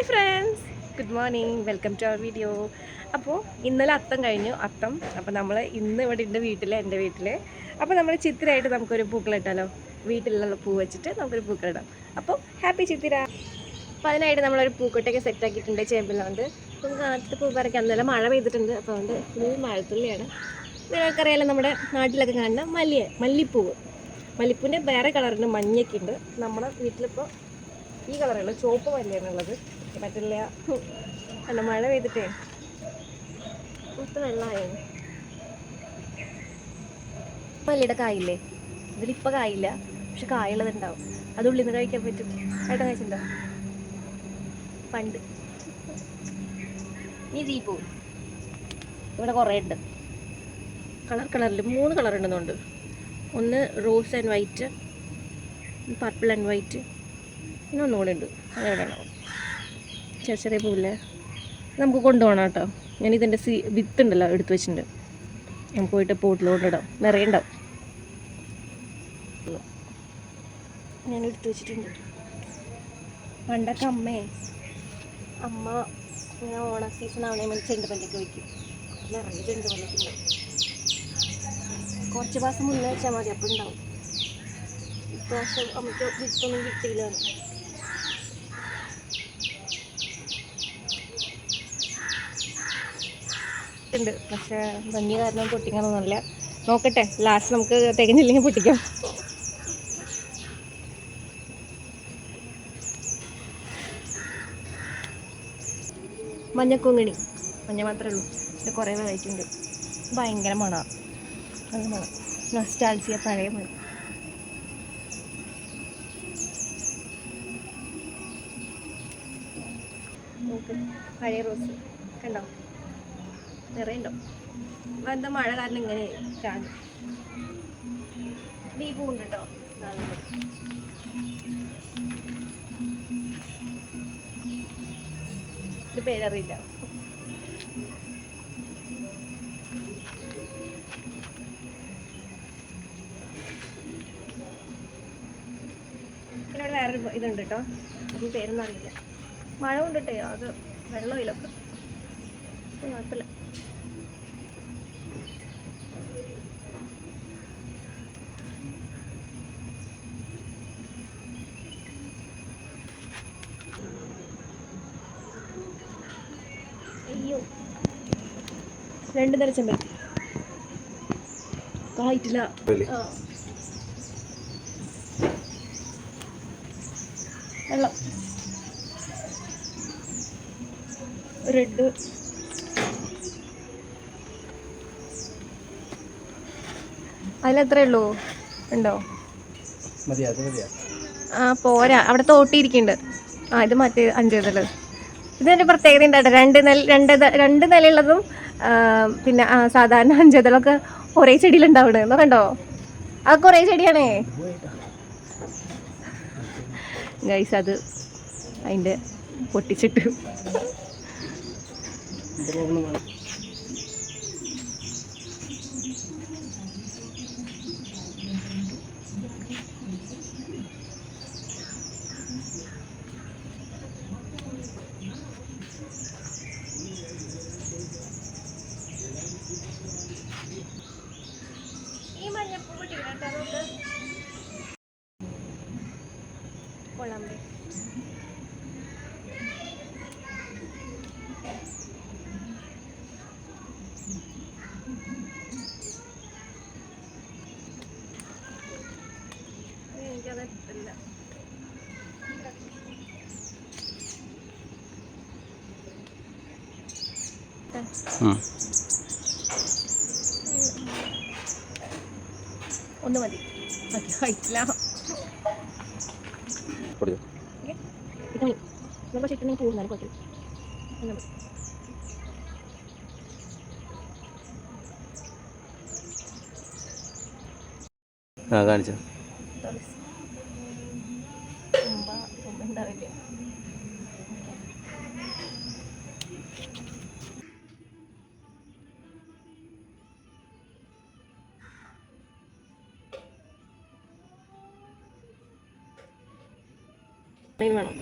Hi friends. Good morning. Welcome to our video. അപ്പോൾ ഇന്നലെ അത്തം കഴിഞ്ഞു. അത്തം. അപ്പോൾ നമ്മൾ ഇന്ന് ഇവിടെ ഉണ്ട് വീട്ടിൽ എന്റെ വീട്ടിൽ അപ്പോൾ നമ്മൾ ചിത്തിരായിട്ട് നമുക്കൊരു പൂക്കളിട്ടാലോ വീട്ടിലുള്ള പൂ വെച്ചിട്ട് നമുക്കൊരു പൂക്കളിടാം അപ്പോൾ ഹാപ്പി ചിത്തിര. അപ്പോൾ അതിനായിട്ട് നമ്മളൊരു പൂക്കൊട്ടൊക്കെ സെറ്റ് ആക്കിയിട്ടുണ്ട് ചേമ്പിലുണ്ട്. അപ്പം കാലത്ത് പൂ പറിക്കാൻ അന്നേരം മഴ പെയ്തിട്ടുണ്ട്. അപ്പോൾ അതുകൊണ്ട് ഫുൾ മഴത്തുള്ളിയാണ്. നിങ്ങൾക്കറിയാലോ നമ്മുടെ നാട്ടിലൊക്കെ കാണുന്ന മല്ലിയ മല്ലിപ്പൂവ്. മല്ലിപ്പൂവിന്റെ വേറെ കളറുണ്ട് മഞ്ഞയൊക്കെ ഉണ്ട്. നമ്മുടെ വീട്ടിലിപ്പോൾ ഈ കളറുള്ള ചുവപ്പ് മല്ലിയാണുള്ളത് മറ്റില്ല അല്ല മഴ പെയ്തിട്ടേ. മൊത്തം വെള്ളമായിരുന്നു മല്ലിയുടെ കായില്ലേ? ഇതിലിപ്പോൾ കായില്ല. പക്ഷെ കായുള്ളത് ഉണ്ടാവും അത് ഉള്ളിൽ നിന്ന് കഴിക്കാൻ പറ്റും. ഏട്ടാ കഴിച്ചിട്ടുണ്ടോ? പണ്ട്. നീ ജീ പോവും. ഇവിടെ കുറേ ഉണ്ട്. കളർ കളറിൽ മൂന്ന് കളർ ഉണ്ടെന്നുണ്ട്. ഒന്ന് rose and white purple and white. പിന്നെ ഒന്നുകൂടെ ഉണ്ട്. അതെവിടെയാണോ ചെറിയ ചെറിയ പൂവില്ലേ? നമുക്ക് കൊണ്ടുപോകണം കേട്ടോ. ഞാൻ ഇതിന്റെ സി വിത്തുണ്ടല്ലോ എടുത്തു വെച്ചിട്ടുണ്ട്. നമുക്ക് പോയിട്ട് പോട്ടിൽ കൊണ്ടിടാം. നിറയെ ഉണ്ടാവും. ഞാൻ എടുത്തു വെച്ചിട്ടുണ്ട്. പണ്ടൊക്കെ അമ്മേ അമ്മ ഇങ്ങനെ ഓണ സീസൺ ആവണേ വേണ്ടി ചെണ്ടുമല്ലിക്ക് വയ്ക്കും നിറയെ ചെണ്ടുമല്ലിക്കുണ്ട് കുറച്ച് മാസം മുന്നേ വെച്ചാൽ മതി അപ്പോൾ ഉണ്ടാവും. ഇപ്രാവശ്യം അമ്മയ്ക്ക് വിത്തൊന്നും കിട്ടിയില്ല ഉണ്ട്. പക്ഷേ ഭംഗി കാരണം പൊട്ടിക്കാനൊന്നുമില്ല. നോക്കട്ടെ ലാസ്റ്റ് നമുക്ക് തികഞ്ഞില്ലെങ്കിൽ പൊട്ടിക്കാം. മഞ്ഞക്കൊങ്ങിണി മഞ്ഞ മാത്രമേ ഉള്ളൂ. ഇത് കുറേ വെറൈറ്റി ഉണ്ട്. ഭയങ്കര മണമാണ് നല്ല മണം. നൊസ്റ്റാൾജിയ പഴയ മണം. പഴയ റോസ് കണ്ടോ? നിറയെ ഉണ്ടോ എന്താ മഴ കാരണം ഇങ്ങനെ കാണും ഈ പൂണ്ട് കേട്ടോ ഇത് പേരറിയില്ല. ഇതുണ്ട് കേട്ടോ. അതിന് പേരൊന്നും അറിയില്ല. മഴ കൊണ്ടിട്ടേ അത് വെള്ളമില്ലൊക്കെ കുഴപ്പമില്ല. അയ്യോ. രണ്ട് നേരം ചെമ്പരത്തി. കായിട്ടില്ല. വെള്ളം. റെഡ്. അതിലെത്രേ ഉള്ളൂ. ഉണ്ടോ? അത് ആ പോരാ. അവിടെ തോട്ടിയിരിക്കുന്നുണ്ട്. ആ ഇത് മറ്റേ അഞ്ചേതൽ ഇതിന്റെ പ്രത്യേകത ഉണ്ടായിട്ട് രണ്ട് നില രണ്ട് രണ്ട് നിലയുള്ളതും പിന്നെ സാധാരണ അഞ്ചേതലൊക്കെ ഒരേ ചെടിയിലുണ്ടാവിടെ എന്നോ കണ്ടോ അതൊക്കെ ഒരേ ചെടിയാണേ? ഗൈസ് അത് അതിന്റെ പൊട്ടിച്ചിട്ട്. ഈ മഞ്ഞപ്പൂ കിട്ടിയിട്ട് കൊള്ളാമ്പേ എനിക്കത് ഇഷ്ടമില്ല ഒന്ന് മതി. ഇത് മതി നമ്മൾ പോകുന്നാലും കുഴപ്പമില്ല ഒന്ന് ആ കാണിച്ച. വേണം.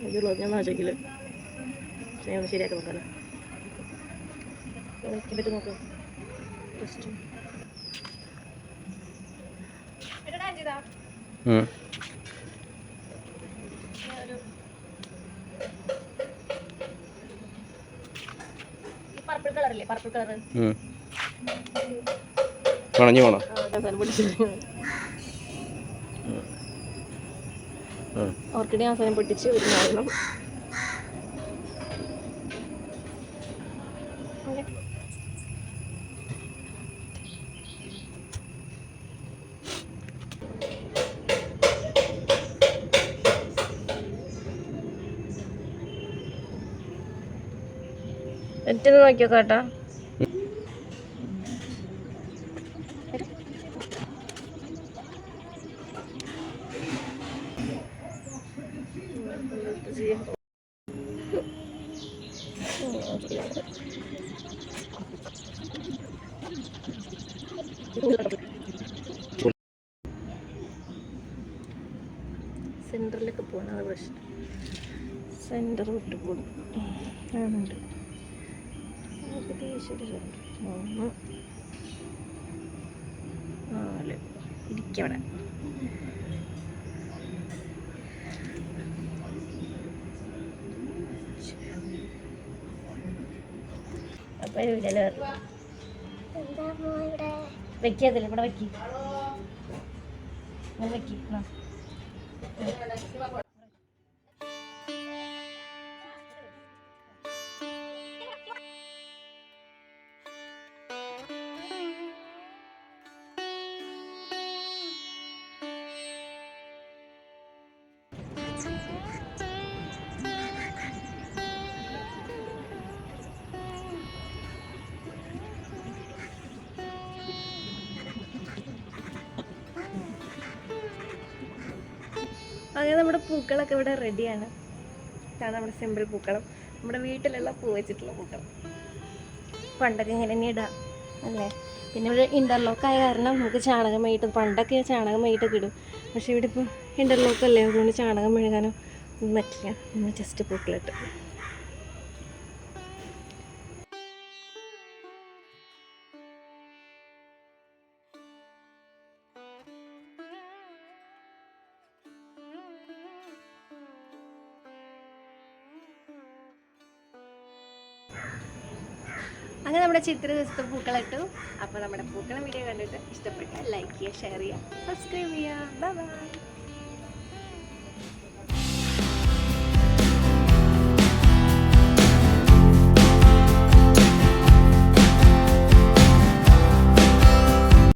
ശരിക്കുള്ളൂ ഞാൻ നാശക്കില്ല. ഞാൻ ഒന്ന് ശരിയാക്കി നോക്കാലോ. പറ്റി നോക്കാം. ജസ്റ്റ് ഈ പർപ്പിൾ കളറല്ലേ പർപ്പിൾ കളർ. ഉണങ്ങി പോണോ അവസാനം പൊട്ടിച്ചു ഉം. ഓർക്കിഡേ അവസാനം പൊട്ടിച്ച് വരുന്നതായിരുന്നു നാലെണ്ണം. നോക്കിയോ കേട്ടാ സെന്ററിലൊക്കെ പോകണം അത് പ്രശ്നം സെന്റർ വിട്ട് center. മൂന്ന്. നാല്. ഇരിക്കവിടെ അപ്പൊ ഇവിടെ വെക്കാതില്ല ഇവിടെ വെക്കി. വെക്കി. അങ്ങനെ നമ്മുടെ പൂക്കളൊക്കെ ഇവിടെ റെഡിയാണ് ഇതാണ് നമ്മുടെ സിമ്പിൾ പൂക്കളം. നമ്മുടെ വീട്ടിലുള്ള പൂ വെച്ചിട്ടുള്ള പൂക്കളം. പണ്ടൊക്കെ ഇങ്ങനെ തന്നെ ഇടാം അല്ലേ? പിന്നെ ഇവിടെ ഇന്റർലോക്ക് ആയ കാരണം നമുക്ക് ചാണകം വൈകിട്ട് പണ്ടൊക്കെ ചാണകം വൈകിട്ടൊക്കെ ഇടും. പക്ഷേ ഇവിടെ ഇപ്പോൾ ഇന്റർലോക്ക് അല്ലേ? അതുകൊണ്ട് ചാണകം മെഴുകാനോ ഒന്നും പറ്റില്ല. നമ്മൾ ജസ്റ്റ് പൂക്കളിട്ട് അങ്ങനെ നമ്മുടെ ചിത്ര ദിവസത്തെ പൂക്കളിട്ടു. അപ്പോൾ നമ്മുടെ പൂക്കളം വീഡിയോ കണ്ടിട്ട് ഇഷ്ടപ്പെട്ട ലൈക്ക് ചെയ്യുക ഷെയർ ചെയ്യുക സബ്സ്ക്രൈബ് ചെയ്യുക. Bye bye